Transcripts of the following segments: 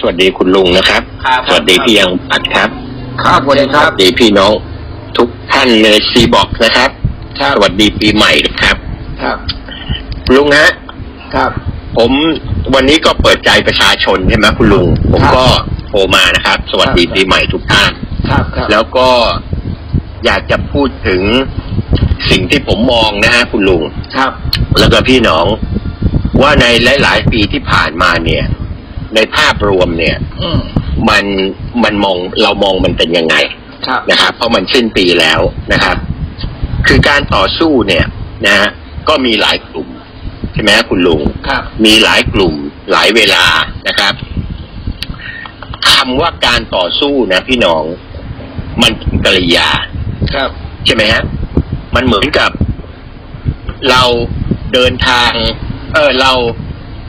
สวัสดีคุณลุงนะครับ ครับสวัสดีพี่ยังปัดครับ ครับสวัสดีคสรับ วัสดีพี่น้องทุกท่านในซีบอกนะครับ ครับ สวัสดีปีใหม่นะครับ ครับ ลุงฮะ ครับ ผมวันนี้ก็เปิดใจประชาชนใช่ไหมคุณลุง ผมครับก็โทรมานะครับ สวัสดีครับ ปีใหม่ทุกท่าน ครับครับแล้วก็อยากจะพูดถึงสิ่งที่ผมมองนะฮะคุณลุง ครับ แล้วก็พี่น้องว่าในหลาย ๆ ปีที่ผ่านมาเนี่ย ในภาพรวมเนี่ยอืมมันมันมองเรามองมันเป็นยังไงครับนะครับเพราะมันสิ้นปีแล้วนะครับ คือการต่อสู้เนี่ยนะฮะก็มีหลายกลุ่มใช่ไหมฮะคุณลุงครับมีหลายกลุ่มหลายเวลานะครับคำว่าการต่อสู้นะพี่น้อง มันเป็นกริยา ครับ ใช่ไหมฮะมันเหมือนกับ เราเดินทาง เออเรา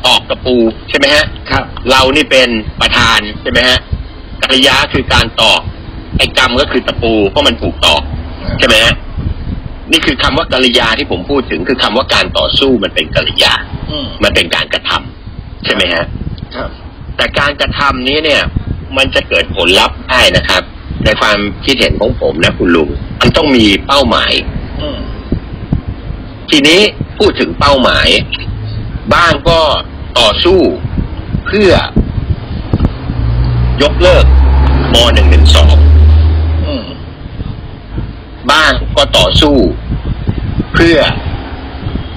ตอกตะปูใช่ไหมฮะครับ เรานี่เป็นประธานใช่ไหมฮะกริยาคือการตอกไอ้กรรมก็คือตะปูเพราะมันถูกตอกใช่ไหมฮะนี่คือคำว่ากริยาที่ผมพูดถึงคือคำว่าการต่อสู้มันเป็นกริยาอืมมันเป็นการกระทำใช่ไหมฮะครับ แต่การกระทำนี้เนี่ย มันจะเกิดผลลัพธ์ได้นะครับ ในความคิดเห็นของผมนะคุณลุงมันต้องมีเป้าหมายอืมทีนี้พูดถึงเป้าหมาย บ้างก็ ต่อสู้เพื่อยกเลิกมหนึ่งหนึ่งสองอืมบ้างก็ต่อสู้ เพื่อ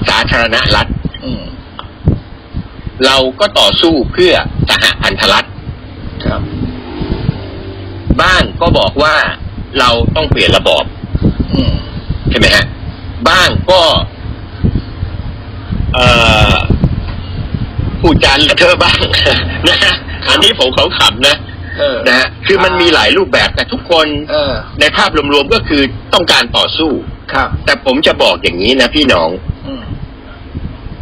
สาธารณรัฐอืมเราก็ต่อสู้เพื่อสหพันธรัฐครับ บ้างก็บอกว่าเราต้องเปลี่ยนระบอบอืมใช่ไหมฮะ บ้างก็ เอ่อ พูดจานละเทอะบ้างนะฮะอันนี้ผมเขาขำนะเออนะฮะคือมันมีหลายรูปแบบแต่ทุกคนเออในภาพรวมๆก็คือต้องการต่อสู้ครับ แต่ผมจะบอกอย่างนี้นะพี่น้องอืม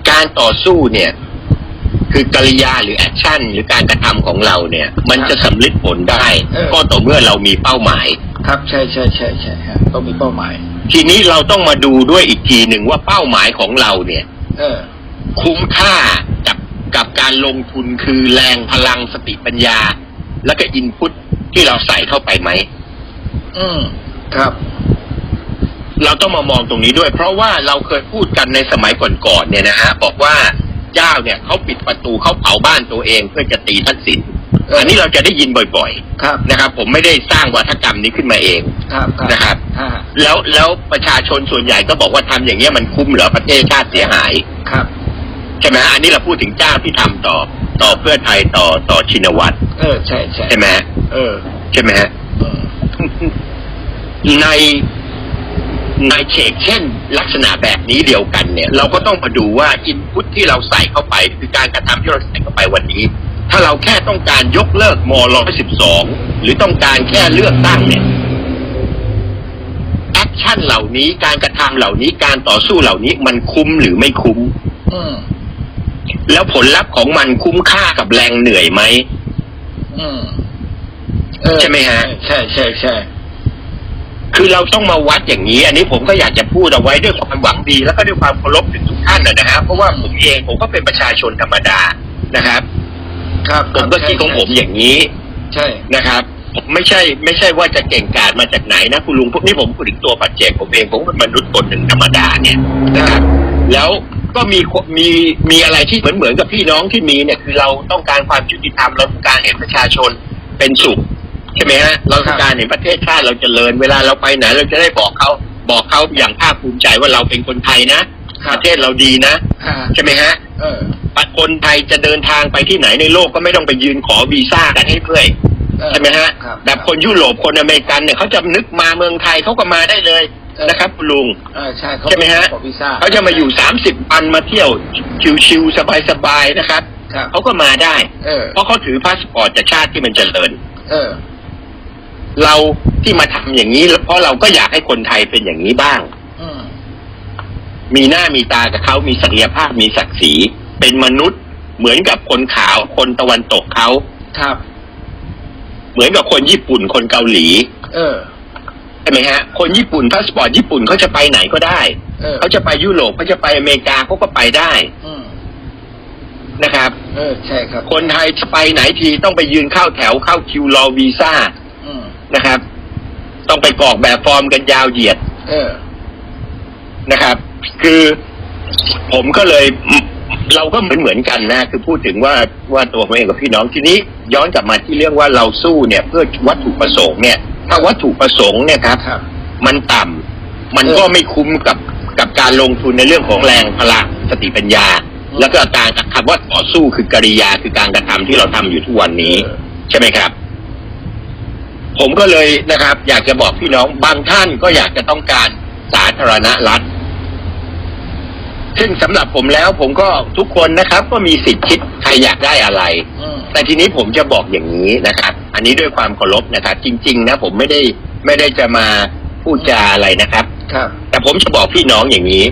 การต่อสู้เนี่ย คือกริยาหรือแอคชั่นหรือการกระทำของเราเนี่ย มันจะสำลิดผลได้ ก็ต่อเมื่อเรามีเป้าหมาย ครับใช่ใช่ใช่ใช่ฮะต้องมีเป้าหมาย ทีนี้เราต้องมาดูด้วยอีกทีหนึ่งว่าเป้าหมายของเราเนี่ย เออ คุ้มค่ากับ กับการลงทุนคือแรงพลังสติปัญญา แล้วก็อินพุตที่เราใส่เข้าไปไหม อืมครับ เราต้องมามองตรงนี้ด้วย เพราะว่าเราเคยพูดกันในสมัยก่อนๆเนี่ยนะฮะบอกว่าเจ้าเนี่ยเขาปิดประตูเขาเผาบ้านตัวเองเพื่อจะตีทักษิณเอออัอันนี้เราจะได้ยินบ่อยครับๆนะครับ ผมไม่ได้สร้างวัฒกรรมนี้ขึ้นมาเองครับครับนะครับอ่าแล้วแล้วประชาชนส่วนใหญ่ก็บอกว่าทำอย่างเงี้ยมันคุ้มเหรอประเทศชาติเสียหายครับ ใช่ไหมอันนี้เราพูดถึงเจ้าที่ทำต่อต่อเพื่อไทยต่อต่อชินวัตรเออใช่ใช่ใช่ไหมเออ ใช่ไหมฮะอืมในในเฉกเช่น ลักษณะแบบนี้เดียวกันเนี่ย เราก็ต้องมาดูว่าอินพุตที่เราใส่เข้าไป คือการกระทำที่เราใส่เข้าไปวันนี้ ถ้าเราแค่ต้องการยกเลิกมร้อยสิบสองหรือต้องการแค่เลือกตั้งเนี่ยแอคชั่นเหล่านี้การกระทำเหล่านี้การต่อสู้เหล่านี้มันคุ้มหรือไม่คุ้มอืม แล้วผลลัพธ์ของมันคุ้มค่ากับแรงเหนื่อยไหมอืมเออใช่ไหมฮะ ใช่ใช่ใช่คือเราต้องมาวัดอย่างนี้ อันนี้ผมก็อยากจะพูดเอาไว้ด้วยความหวังดีแล้วก็ด้วยความเคารพถึงทุกท่านนะนะฮะเพราะว่าผมเองผมก็เป็นประชาชนธรรมดานะครับ ครับผมก็คิดของผมอย่างนี้ ใช่นะครับผมไม่ใช่ ไม่ใช่ว่าจะเก่งกาจมาจากไหนนะคุณลุงพวกนี้ผมพูดถึงตัวปัจเจกผมเองผมเป็นมนุษย์คนหนึ่งธรรมดาเนี่ยนะครับ แล้ว ก็มีคนมีมีอะไรที่เหมือนเหมือนกับพี่น้องที่มีเนี่ยคือเราต้องการความยุติธรรมเราต้องการเห็นประชาชนเป็นสุขใช่ไหมฮะเราต้องการเห็นประเทศชาติเราจเจริญ เวลาเราไปไหนเราจะได้บอกเขาบอกเขาอย่างภาคภูมิใจว่าเราเป็นคนไทยนะครัปบระเทศเราดีนะอ่าใช่ไหมฮะเออคนไทยจะเดินทางไปที่ไหนในโลกก็ไม่ต้องไปยืนขอวีซ่ากันให้เพื่อยเออใช่ไหมฮะครับแบบคนยุโรปคนอเมริกันเนี่ยเขาจะนึกมาเมืองไทยเขาก็มาได้เลยเออ นะครับคุณลุงเออใช่เขาใช่ไหมฮะขอวีซ่าเขาจะมาอยู่สามสิบวันมาเที่ยวชิวๆสบายๆนะครับครับเขาก็มาได้เออเพราะเขาถือพาสปอร์ตจากชาติที่มันเจริญเออเราที่มาทำอย่างนี้เพราะเราก็อยากให้คนไทยเป็นอย่างนี้บ้างอืมมีหน้ามีตากับเขามีศักยภาพมีศักดิ์ศรีเป็นมนุษย์ เหมือนกับคนขาวคนตะวันตกเขาครับ เหมือนกับคนญี่ปุ่นคนเกาหลี เออ ใช่ไหมฮะ คนญี่ปุ่นพาสปอร์ตญี่ปุ่นเขาจะไปไหนก็ได้เออเขาจะไปยุโรปเขาจะไปอเมริกาเขาก็ไปได้อืมนะครับ เออใช่ครับ คนไทยจะไปไหนทีต้องไปยืนเข้าแถวเข้าคิวรอวีซ่าอืมนะครับ ต้องไปกรอกแบบฟอร์มกันยาวเหยียดเออ นะครับ คือผมก็เลยอืมเราก็เหมือนเหมือนกันนะ คือพูดถึงว่าว่าตัวผมเองกับพี่น้องทีนี้ ย้อนกลับมาที่เรื่องว่าเราสู้เนี่ย เพื่อวัตถุประสงค์เนี่ย ถ้าวัตถุประสงค์เนี่ยครับครับมันต่ำมันก็เออไม่คุ้มกับกับการลงทุนในเรื่องของแรงพลังสติปัญญาอืมแล้วก็การคำว่าต่อสู้คือกริยาคือการกระทำที่เราทำอยู่ทุกวันนี้เออใช่ไหมครับ ผมก็เลยนะครับ อยากจะบอกพี่น้องบางท่านก็อยากจะต้องการสาธารณรัฐซึ่งสำหรับผมแล้วผมก็ทุกคนนะครับ ก็มีสิทธิ์คิดใครอยากได้อะไรอืมแต่ทีนี้ผมจะบอกอย่างนี้นะครับ อันนี้ด้วยความเคารพนะครับ จริง ๆ นะ ผมไม่ได้ไม่ได้จะมาพูดจาอะไรนะครับ ครับ แต่ผมจะบอกพี่น้องอย่างนี้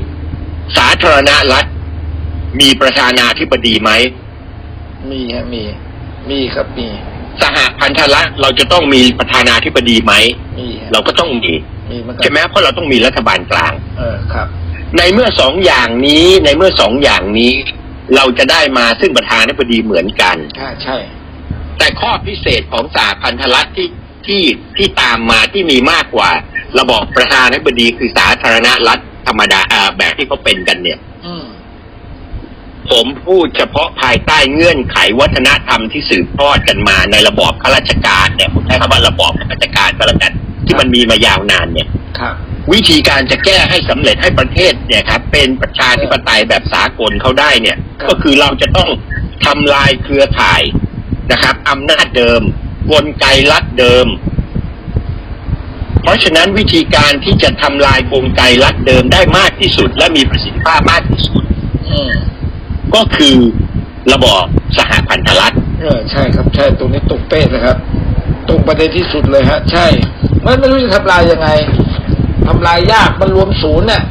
สาธารณรัฐมีประธานาธิบดีไหมมีฮะมี มีครับมี สหพันธรัฐเราจะต้องมีประธานาธิบดีไหมมีฮะเราก็ต้องมีมีเหมือนกัใช่ไหมเพราะเราต้องมีรัฐบาลกลาง เออครับ ในเมื่อสองอย่างนี้ในเมื่อสองอย่างนี้ เราจะได้มาซึ่งประธานาธิบดีเหมือนกัน ใช่ใช่แต่ ข้อพิเศษของสหพันธรัฐที่ที่ที่ตามมาที่มีมากกว่า ระบอบประธานาธิบดีคือสาธารณรัฐธรรมดาอ่าแบบที่เขาเป็นกันเนี่ยอืมผมพูดเฉพาะภายใต้เงื่อนไขวัฒนธรรมที่สืบทอดกันมาในระบอบข้าราชการเนี่ยผมใช้คำว่าระบอบข้าราชการก็แล้วกันที่มันมีมายาวนานเนี่ยครับวิธีการจะแก้ให้สำเร็จให้ประเทศเนี่ยครับเป็นประชาธิปไตยแบบสากลเขาได้เนี่ยครับก็คือเราจะต้องทำลายเครือข่าย นะครับอำนาจเดิม กลไกรัฐเดิม เพราะฉะนั้นวิธีการที่จะทำลายกลไกรัฐเดิมได้มากที่สุด และมีประสิทธิภาพมากที่สุดอืมก็คือระบอบสหพันธรัฐเออใช่ครับใช่ตรงนี้ตรงเป๊ะเลยครับ ตรงประเด็นที่สุดเลยฮะ ใช่มันไม่รู้จะทำลายยังไงทำลายยากมันรวมศูนย์เนี่ย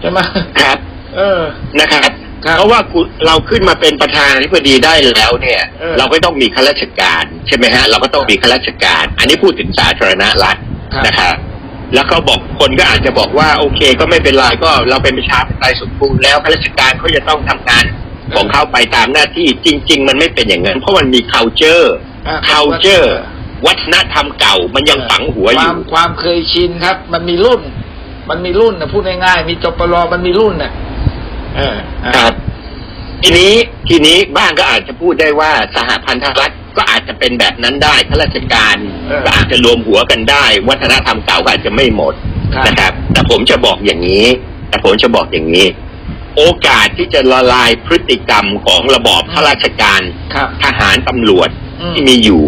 ใช่ไหมครับ เออนะครับ ครับ เพราะว่าคุณเราขึ้นมาเป็นประธานาธิบดีได้แล้วเนี่ย เออ เราก็ต้องมีข้าราชการใช่ไหมฮะ เราก็ต้องมีข้าราชการ อันนี้พูดถึงสาธารณรัฐครับ นะครับแล้วเขาบอกคนก็อาจจะบอกว่าโอเคก็ไม่เป็นไรก็เราเป็นประชาธิปไตยสมบูรณ์แล้วข้าราชการเขาจะต้องทำงานของเขาไปตามหน้าที่จริง ๆ มันไม่เป็นอย่างนั้น เพราะมันมี culture อะ culture วัฒนธรรมเก่ามันยังฝังหัวอควายู่มความเคยชินครับ มันมีรุ่น มันมีรุ่นนะพูดง่ายๆมีจปรมันมีรุ่นน่ะเอออะ ครับทีนี้ทีนี้บ้างก็อาจจะพูดได้ว่าสหพันธรัฐก็อาจจะเป็นแบบนั้นได้ข้าราชการเออก็อาจจะรวมหัวกันได้ วัฒนธรรมเก่าก็อาจจะไม่หมดครับนะครับ แต่ผมจะบอกอย่างนี้ แต่ผมจะบอกอย่างนี้ โอกาสที่จะละลายพฤติกรรมของระบอบข้าราชการครับทหารตำรวจอืมที่มีอยู่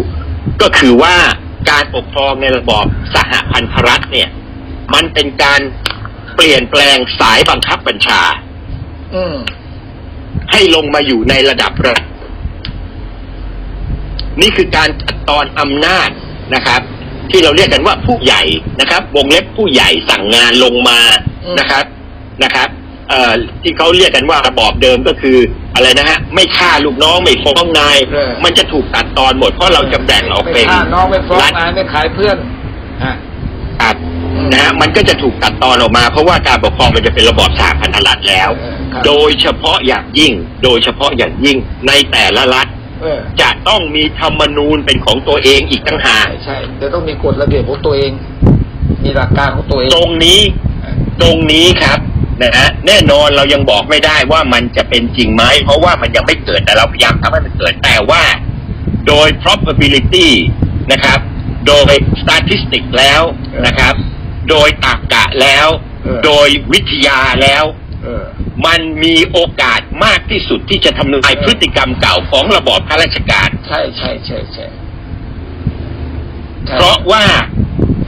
ก็คือว่าการปกครองในระบอบสหพันธรัฐเนี่ย มันเป็นการเปลี่ยนแปลงสายบังคับบัญชาอืม ให้ลงมาอยู่ในระดับรัฐนี่คือการตัดตอนอำนาจนะครับ ที่เราเรียกกันว่าผู้ใหญ่นะครับ วงเล็บผู้ใหญ่สั่งงานลงมาอืมนะครับนะครับเอ่อที่เขาเรียกกันว่าระบอบเดิมก็คือ อะไรนะฮะ ไม่ฆ่าลูกน้องไม่ฟ้องนายเออมันจะถูกตัดตอนหมดเพราะเราจะแบ่งออกเป็นไม่ฆ่าน้องไม่ฟ้องรัฐนายไม่ขายเพื่อนอะครับ นะฮะมันก็จะถูกตัดตอนออกมา เพราะว่าการปกครองมันจะเป็นระบอบสหพันธรัฐแล้วเออครับโดยเฉพาะอย่างยิ่ง โดยเฉพาะอย่างยิ่งในแต่ละรัฐเออจะต้องมีธรรมนูญเป็นของตัวเองอีกตั้งหาก ใช่ใช่จะต้องมีกฎระเบียบของตัวเอง มีหลักการของตัวเอง ตรงนี้เออตรงนี้ครับนะฮะแน่นอนเรายังบอกไม่ได้ว่ามันจะเป็นจริงไหมเพราะว่ามันยังไม่เกิดแต่เราพยายามทำให้มันเกิดแต่ว่า โดย probability นะครับ โดย statistic แล้วนะครับ โดยตรรกะแล้วโดยวิทยาแล้ว เออ มันมีโอกาสมากที่สุดที่จะทำลายพฤติกรรมเก่าของระบอบข้าราชการ ใช่ใช่ใช่ใช่ใช่เพราะว่า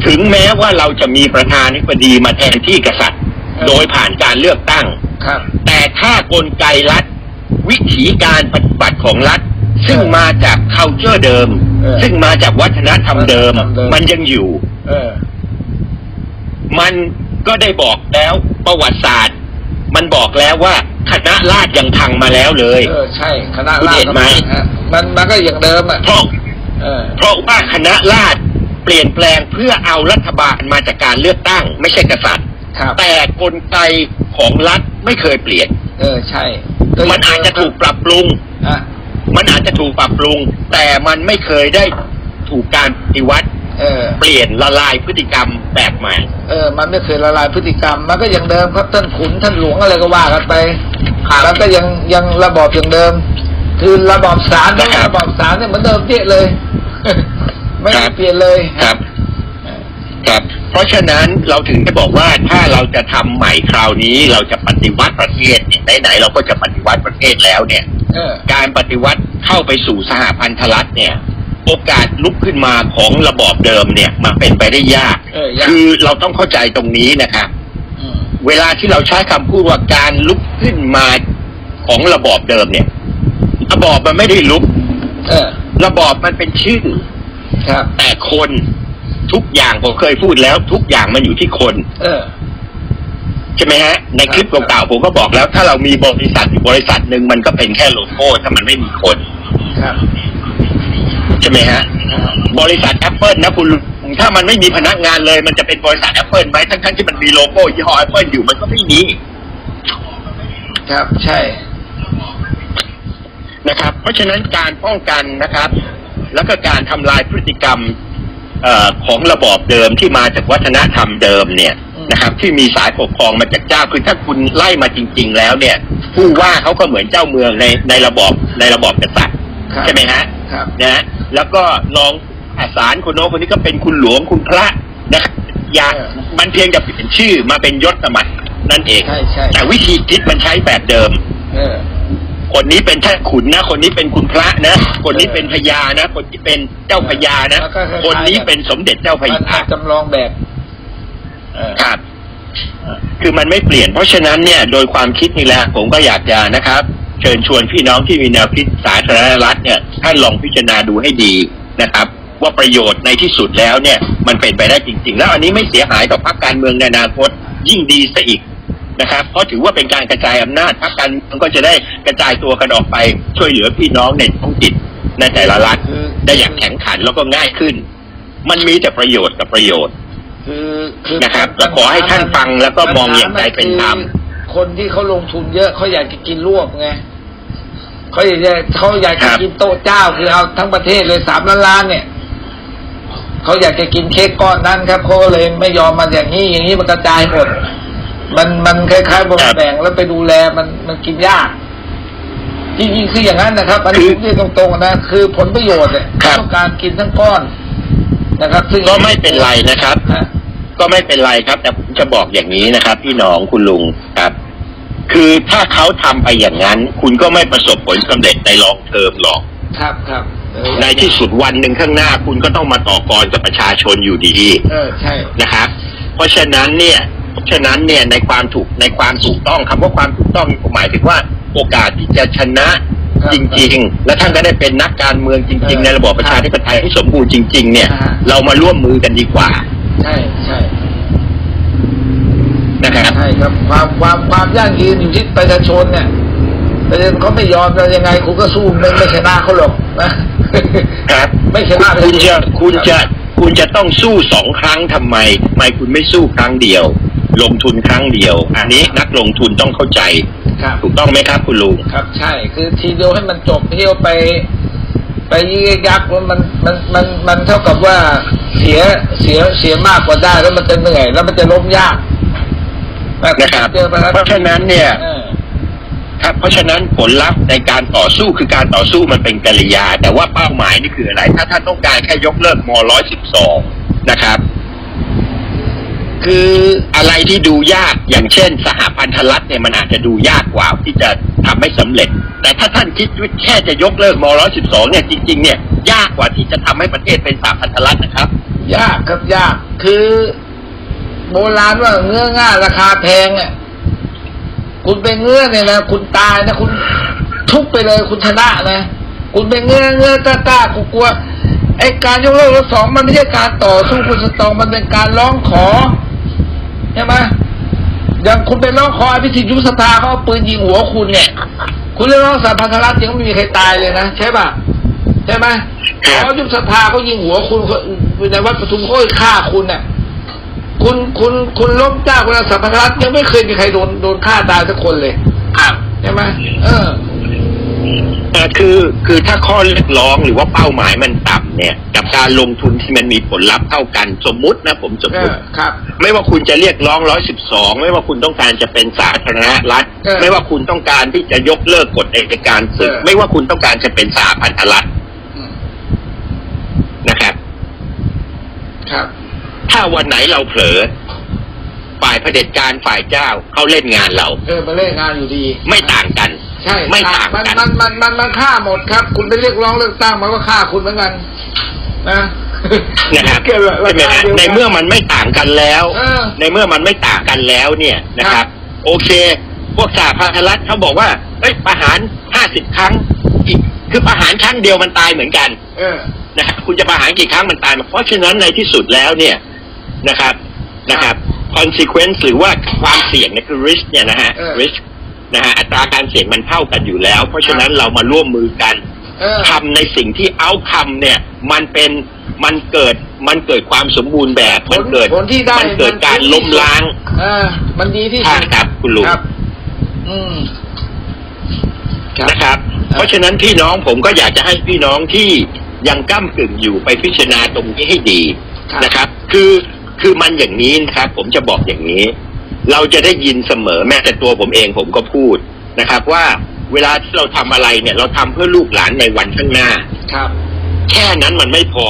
ถึงแม้ว่าเราจะมีประธานาธิบดีมาแทนที่กษัตริย์ โดยผ่านการเลือกตั้ง ครับ แต่ถ้ากลไกรัฐ วิธีการปฏิบัติของรัฐ ซึ่งมาจาก culture เดิม เออซึ่งมาจากวัฒนธรรมเดิม วัฒนธรรมเดิม มันยังอยู่ เออ มันก็ได้บอกแล้วประวัติศาสตร์ มันบอกแล้วว่าคณะราษฎรยังพังมาแล้วเลย เออใช่คณะคุณราษฎเห็นรไหมฮะมันมันก็อย่างเดิมอะเพราะเออเพราะว่าคณะราษฎรเปลี่ยนแปลงเพื่อเอารัฐบาลมาจากการเลือกตั้ง ไม่ใช่กษัตริย์ครับแต่กลไกของรัฐไม่เคยเปลี่ยน เออใช่ มันอาจจะถูกปรับปรุงอะมันอาจจะถูกปรับปรุง แต่มันไม่เคยได้ถูกการปฏิวัติ เออ เปลี่ยนละลายพฤติกรรมแบบใหม่ เออ มันไม่เคยละลายพฤติกรรม มันก็ยังเดิมครับท่านขุนท่านหลวงอะไรก็ว่ากันไปมันก็ยังยังระบอบอย่างเดิม คือระบอบศาลนะครับ ระบอบศาลเนี่ยเหมือนเดิมเปี้ยเลย ไม่ครัได้บเปลี่ยนเลยครับครับ เพราะฉะนั้นเราถึงได้บอกว่าถ้าเราจะทำใหม่คราวนี้เราจะปฏิวัติประเทศเนี่ยไหนๆเราก็จะปฏิวัติประเทศแล้วเนี่ยเออการปฏิวัติเข้าไปสู่สหพันธรัฐเนี่ย โอกาสลุกขึ้นมาของระบอบเดิมเนี่ยมันเป็นไปได้ยาก เออยาก คือเราต้องเข้าใจตรงนี้นะครับ อืมเวลาที่เราใช้คำพูดว่าการลุกขึ้นมาของระบอบเดิมเนี่ย ระบอบมันไม่ได้ลุก เออ ระบอบมันเป็นชื่อ ครับ แต่คนทุกอย่างผมเคยพูดแล้ว ทุกอย่างมันอยู่ที่คน เออ ใช่ไหมฮะ ในคลิปเก่าๆผมก็บอกแล้ว ถ้าเรามีบริษัทอยู่บริษัทหนึ่งมันก็เป็นแค่โลโก้ถ้ามันไม่มีคน ครับ ใช่ไหมฮะ บริษัทแอปเปิลนะคุณลุงถ้ามันไม่มีพนักงานเลย มันจะเป็นบริษัทแอปเปิลไหมทั้งๆที่มันมีโลโก้ยี่ห้อแอปเปิลอยู่มันก็ไม่มีครับใช่นะครับ เพราะฉะนั้นการป้องกันนะครับ แล้วก็การทำลายพฤติกรรมเออของระบอบเดิมที่มาจากวัฒนธรรมเดิมเนี่ยอืมนะครับ ที่มีสายปกครองมาจากเจ้าคือถ้าคุณไล่มาจริง ๆ แล้วเนี่ย ผู้ว่าเขาก็เหมือนเจ้าเมืองในในระบอบในระบอบกษัตริย์ครับใช่ไหมฮะ ครับนะฮะแล้วก็รองอาสารคนโน้นคนนี้ก็เป็นคุณหลวงคุณพระนะครับอย่าเออมันเพียงแต่เปลี่ยนชื่อมาเป็นยศสมัครนั่นเอง ใช่ใช่แต่วิธีคิดมันใช้แบบเดิม เออ คนนี้เป็นท่านขุนนะ คนนี้เป็นคุณพระนะ คนนี้เป็นพญานะ คนที่เป็นเจ้าพญานะ แล้วก็คล้ายๆ คนนี้เป็นสมเด็จเจ้าพมันญาจำลองแบบ เออ ครับ คือมันไม่เปลี่ยน เพราะฉะนั้นเนี่ย โดยความคิดนี่แหละ ผมก็อยากจะนะครับ เชิญชวนพี่น้องที่มีแนวคิดสาธารณรัฐเนี่ยท่านลองพิจารณาดูให้ดีนะครับ ว่าประโยชน์ในที่สุดแล้วเนี่ย มันเป็นไปได้จริง ๆ แล้วอันนี้ไม่เสียหายต่อพรรคการเมืองในอนาคตยิ่งดีซะอีกนะครับ เพราะถือว่าเป็นการกระจายอำนาจพรรคการเมืองก็จะได้กระจายตัวกันออกไปช่วยเหลือพี่น้องในท้องถิ่นในแต่ละรัฐคือได้อย่างแข็งขันแล้วก็ง่ายขึ้น มันมีแต่ประโยชน์กับประโยชน์คือคือนะครับแล้วขอให้ท่านฟังแล้วก็มองอย่างใดเป็นธรรม คนที่เขาลงทุนเยอะเขาอยากจะกินรวบไงเขาอยากจะเขาอยากจะครับกินโต๊ะเจ้าคือเอาทั้งประเทศเลยสามล้านล้านเนี่ยเขาอยากจะกินเค้กก้อนนั้นครับเขาก็เลยไม่ยอมมาอย่างนี้อย่างนี้มันกระจายหมดมันมันคล้ายๆบนแบ่งแล้วไปดูแลมันมันกินยากจริงๆคืออย่างนั้นนะครับ อันนี้ผมเรียนตรงๆนะคือผลประโยชน์เนี่ยครับต้องการกินทั้งก้อนนะครับ ซึ่งก็ไม่เป็นไรนะครับฮะ ก็ไม่เป็นไรครับ แต่ผมจะบอกอย่างนี้นะครับ พี่น้องคุณลุงครับ คือถ้าเขาทำไปอย่างนั้น คุณก็ไม่ประสบผลสำเร็จในลองเทอมหรอก ครับครับเออในที่สุดวันหนึ่งข้างหน้า คุณก็ต้องมาต่อกรกับประชาชนอยู่ดีเออใช่นะครับ เพราะฉะนั้นเนี่ยเพราะฉะนั้นเนี่ยในความถูกในความถูกต้องคำว่าความถูกต้องผมหมายถึงว่าโอกาสที่จะชนะจริง ๆ และท่านก็ได้เป็นนักการเมืองจริง ๆ ในระบอบประชาธิปไตยที่สมบูรณ์จริง ๆ เนี่ย เรามาร่วมมือกันดีกว่า ใช่ใช่นะครับใช่ครับความความความยั่งยืนอยู่ที่ประชาชนเนี่ยประชาชนเขาไม่ยอมแล้วยังไงคุณก็สู้ไม่ไม่ชนะเขาหรอกนะครับไม่ชนะคุณจะคุณจะคุณจะต้องสู้สองครั้งทำไมทำไมคุณไม่สู้ครั้งเดียว ลงทุนครั้งเดียว อันนี้นักลงทุนต้องเข้าใจครับถูกต้องไหมครับคุณลุงครับ ใช่ คือทีเดียวให้มันจบเที่ยวไป ไปยิกยักษ์มันมันมันมันเท่ากับว่าเสียเสียเสียมากกว่าได้ แล้วมันจะเหนื่อยแล้วมันจะล้มยากนะครับจอปเพราะฉะนั้นเนี่ยออครับเพราะฉะนั้นผลลัพธ์ในการต่อสู้คือการต่อสู้มันเป็นกริยา แต่ว่าเป้าหมายนี่คืออะไร ถ้าท่านต้องการแค่ยกเลิกม .112 นะครับ คืออะไรที่ดูยากอย่างเช่น สหพันธรัฐเนี่ยมันอาจจะดูยากกว่าที่จะทำให้สำเร็จ แต่ถ้าท่านคิดว่าแค่จะยกเลิกม .112 เนี่ยจริง ๆ เนี่ยยากกว่าที่จะทำให้ประเทศเป็นสหพันธรัฐนะครับ ยากครับยากคือ โบราณว่าเงื้อง่าราคาแพงอะคุณไปเงื้อเนี่ยนะคุณตายนะคุณทุบไปเลยคุณชนะนะคุณไปเงื้อเงื้อกล้ากล้ากลัวไอ้การยกเลิกรถสองมันไม่ใช่การต่อสู้คุณสตองมันเป็นการร้องขอ ใช่ไหมอย่างคุณไปร้องขออภิสิทธิ์ยุบสภาเขาเอาปืนยิงหัวคุณเนี่ย คุณเรียกร้องสาพันธรัฐยังไม่มีใครตายเลยนะใช่ป่ะใช่ไหมครับเขายุบสภาเขายิงหัวคุณเขาในวัดปทุมเขาฆ่าคุณเนี่ยคุณคุณคุณล้มเจ้าคุณสัมพันธรัฐยังไม่เคยมีใครโดนโดนฆ่าตายสักคนเลยครับใช่ไหมเออ เอ่อคือคือถ้าข้อเรียกร้องหรือว่าเป้าหมายมันต่ำเนี่ย กับการลงทุนที่มันมีผลลัพธ์เท่ากันสมมุตินะผมสมเอมุติอครับ ไม่ว่าคุณจะเรียกร้องร้อยสิบสองไม่ว่าคุณต้องการจะเป็นสาธารณรัฐ เออไม่ว่าคุณต้องการที่จะยกเลิกกฎอัยการศึก เออ ไม่ว่าคุณต้องการจะเป็นสาพันธรัฐอืมนะครับ ครับ ถ้าวันไหนเราเผลอ ฝ่ายเผด็จการฝ่ายเจ้าเขาเล่นงานเรา เออมาเล่นงานอยู่ดี ไม่ต่างกัน ใช่ไม่ต่างมันกัน มันมันมันมันฆ่าหมดครับ คุณไปเรียกร้องเลือกตั้งมันก็ฆ่าคุณเหมือนกัน นะนะครับเกิดราใช่ไหมคาฮะดียวกัในเมื่อมันไม่ต่างกันแล้วเออในเมื่อมันไม่ต่างกันแล้วเนี่ยนะคครัรับบโอเค พวกสาพันธรัฐเขาบอกว่าเอ้ยประหารห้าสิบครั้งอีกคือประหารครั้งเดียวมันตายเหมือนกันเออนะฮะคุณจะประหารกี่ครั้งมันตายหมดเพราะฉะนั้นในที่สุดแล้วเนี่ยนะครับนะครับ consequence หรือว่าความเสี่ยงเนี่ยคือ risk เนี่ยนะฮะ เออ risk นะฮะอัตราการเสี่ยงมันเท่ากันอยู่แล้ว เพราะฉะนั้นเรามาร่วมมือกันเออ ทำในสิ่งที่เอาคำเนี่ยมันเป็นมันเกิดมันเกิดความสมบูรณ์แบบผมันลเกิดผลที่ได้มันเกิดการล้มล้างเออมันดีที่ใช่สุดครับคุณลุง ครับ อืม ครับนะครับ เพราะฉะนั้นพี่น้องผมก็อยากจะให้พี่น้องที่ยังก้ากึ่งอยู่ไปพิจารณาตรงนี้ให้ดีครับ นะครับ คือ คือมันอย่างนี้นะครับ ผมจะบอกอย่างนี้ เราจะได้ยินเสมอแม้แต่ตัวผมเองผมก็พูดนะครับ ว่าเวลาที่เราทำอะไรเนี่ย เราทำเพื่อลูกหลานในวันข้างหน้าครับ แค่นั้นมันไม่พอ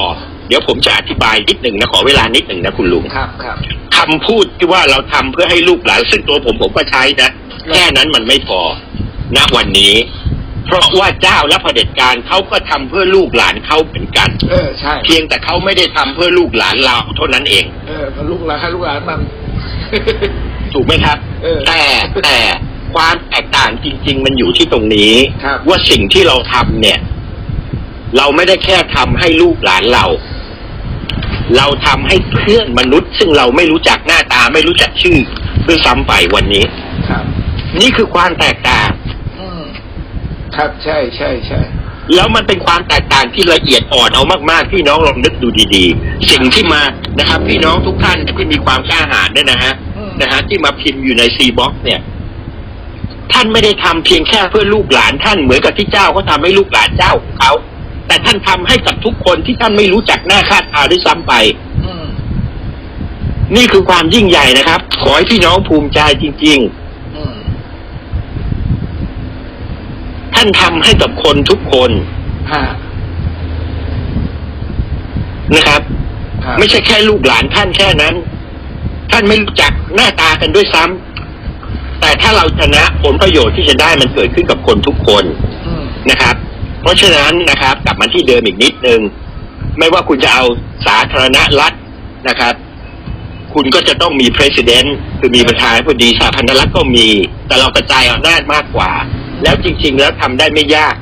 เดี๋ยวผมจะอธิบายนิดหนึ่งนะขอเวลานิดหนึ่งนะคุณลุงครับครับคำพูดที่ว่าเราทำเพื่อให้ลูกหลาน ซึ่งตัวผมผมก็ใช้นะแค่นั้นมันไม่พอณวันนี้ เพราะว่าเจ้าและเผด็จการเขาก็ทำเพื่อลูกหลานเขาเหมือนกัน เออใช่ เพียงแต่เขาไม่ได้ทำเพื่อลูกหลานเราเท่านั้นเอง เออมันลูกหลานให้ลูกหลานมันถูกไหมครับเออแต่แต่ความแตกต่างจริง ๆ มันอยู่ที่ตรงนี้ครับว่าสิ่งที่เราทำเนี่ย เราไม่ได้แค่ทำให้ลูกหลานเรา เราทำให้เพื่อนมนุษย์ ซึ่งเราไม่รู้จักหน้าตาไม่รู้จักชื่อด้วยซ้ำไปวันนี้ครับ นี่คือความแตกต่างอืม ครับใช่ใช่ใช่แล้วมันเป็นความแตกต่างที่ละเอียดอ่อนเอามากๆพี่น้องลองนึกดูดีๆ สิ่งที่มานะครับ พี่น้องทุกท่านที่มีความกล้าหาญเนี่ยนะฮะอืมนะฮะที่มาพิมพ์อยู่ในซีบ็อกเนี่ย ท่านไม่ได้ทำเพียงแค่เพื่อลูกหลานท่านเหมือนกับที่เจ้าเขาทำให้ลูกหลานเจ้าของเขาแต่ท่านทำให้กับทุกคนที่ท่านไม่รู้จักหน้าค่าตาด้วยซ้ำไปอืมนี่คือความยิ่งใหญ่นะครับ ขอให้พี่น้องภูมิใจจริงอืม ๆ ท่านทำให้กับคนทุกคนฮะนะครับครับไม่ใช่แค่ลูกหลานท่านแค่นั้น ท่านไม่รู้จักหน้าตากันด้วยซ้ำแต่ถ้าเราชนะผลประโยชน์ที่จะได้มันเกิดขึ้นกับคนทุกคนอืมนะครับ เพราะฉะนั้นนะครับ กลับมาที่เดิมอีกนิดนึง ไม่ว่าคุณจะเอาสาธารณรัฐนะครับ คุณก็จะต้องมี president คือมีประธานาธิบดีสาพันธรัฐก็มี แต่เรากระจายอำนาจมากกว่า แล้วจริง ๆ แล้วทำได้ไม่ยาก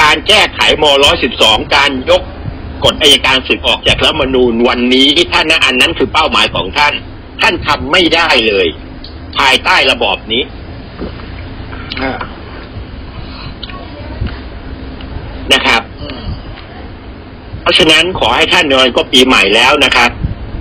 การแก้ไขม112การยกกฎอายการศึกออกจากรัฐธรรมนูญวันนี้ท่านนะอันนั้นคือเป้าหมายของท่าน ท่านทำไม่ได้เลย ภายใต้ระบอบนี้ฮะนะครับอืมเพราะฉะนั้นขอให้ท่านนอนก็ปีใหม่แล้วนะครับ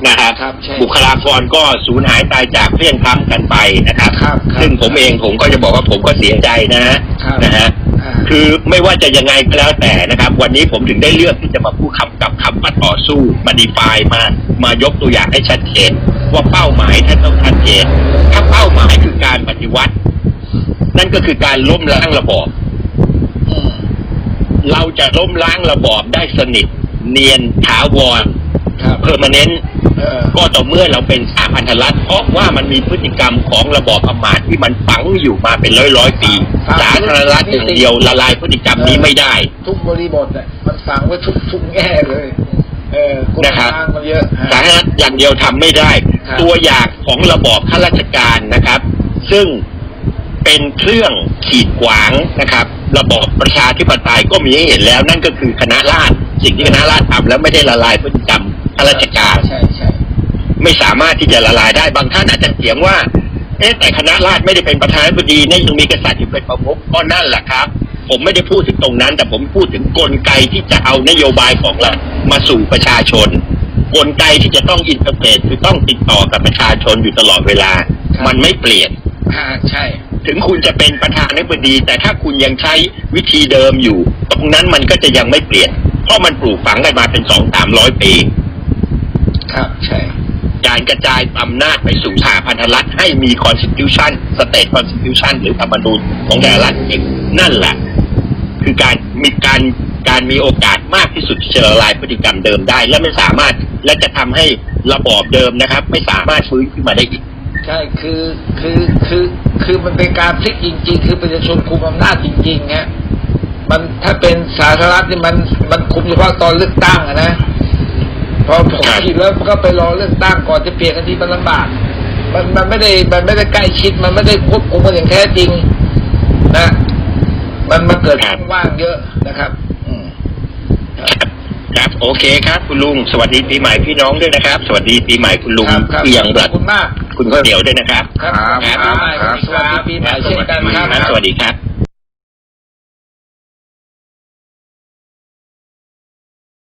นะครับครับใช่บุคลากรก็สูญหายตายจากเพลี่ยงพล้ำกันไปนะครับ ครับครับซึ่งผมเองผมก็จะบอกว่าผมก็เสียใจนะฮะครับ นะฮะ อ่า คือไม่ว่าจะยังไงก็แล้วแต่นะครับ วันนี้ผมถึงได้เลือกที่จะมาพูดคำกับคำมาต่อสู้มาดีฟายมามายกตัวอย่างให้ชัดเจนว่าเป้าหมายท่านต้องชัดเจนถ้าเป้าหมายคือการปฏิวัติ นั่นก็คือการล้มล้างระบอบอืมเราจะล้มล้างระบอบได้สนิท เนียนถาวรครับเพอร์มานนต์เออ ก็ต่อเมื่อเราเป็นสาพันธรัฐเพราะว่ามันมีพฤติกรรมของระบอบอำมาตย์ที่มันฝังอยู่มาเป็นร้อยร้อยๆปี สาธารณรัฐหนึ่งเดียวละลายพฤติกรรมนี้ไม่ได้ ทุกบริบทเนี่ยมันฝังไว้ทุกทุกแง่เลยเออคุณนะครับทางมันเยอะฮะสาธารณรัฐอย่างเดียวทำไม่ได้ครับตัวอย่างของระบอบข้าราชการนะครับ ซึ่งเป็นเครื่องขีดขวางนะครับ ระบอบประชาธิปไตยก็มีให้เห็นแล้ว นั่นก็คือคณะราษฎรสิ่งที่คณะราษฎรทำแล้วไม่ได้ละลายพฤติกรรม ข้าราชการ ใช่ใช่ไม่สามารถที่จะละลายได้บางท่านอาจจะเถียงว่า เอ๊ะแต่คณะราษฎรไม่ได้เป็นประธานาธิบดีเนี่ยยังมีกษัตริย์อยู่เป็นประมุขก็นั่นแหละครับ ผมไม่ได้พูดถึงตรงนั้น แต่ผมพูดถึงกลไกที่จะเอานโยบายของรัฐมาสู่ประชาชน กลไกที่จะต้องอินเตอร์เฟซคือต้องติดต่อกับประชาชนอยู่ตลอดเวลา มันไม่เปลี่ยนอ่าใช่ ถึงคุณจะเป็นประธานาธิบดี แต่ถ้าคุณยังใช้วิธีเดิมอยู่ ตรงนั้นมันก็จะยังไม่เปลี่ยน เพราะมันปลูกฝังกันมาเป็นสองสามร้อยปี ครับ ใช่ การกระจายอำนาจไปสู่สหพันธรัฐให้มี constitution state constitution หรือธรรมนูญของแต่ละรัฐเองนั่นแหละ คือการมีการการมีโอกาสมากที่สุดที่จะละลายพฤติกรรมเดิมได้ และไม่สามารถและจะทำให้ระบอบเดิมนะครับ ไม่สามารถฟื้นขึ้นมาได้อีกใช่คือคือคือคือมันเป็นการพลิกจริง ๆ คือประชาชนคุมอำนาจจริงๆฮะมันถ้าเป็นสาธารณรัฐนี่มันมันคุมเฉพาะตอนเลือกตั้งอะนะ พอผมครับคิดแล้วมันก็ไปรอเลือกตั้งก่อนจะเปลี่ยนกันทีมันลำบาก มันมันไม่ได้มันไม่ได้ใกล้ชิดมันไม่ได้ควบคุมกันอย่างแท้จริง นะ มันมันเกิดช่องว่างเยอะนะครับ อืมครับโอเคครับคุณลุง สวัสดีปีใหม่พี่น้องด้วยนะครับ สวัสดีปีใหม่คุณลุงครับครับที่ยังขรัอบดคุณมาก คุณข้าวเหนียวด้วยนะครับ ครับครับปีใหม่ครับสวัสดีปีใหม่เช่นกันครับ สวัสดีครับ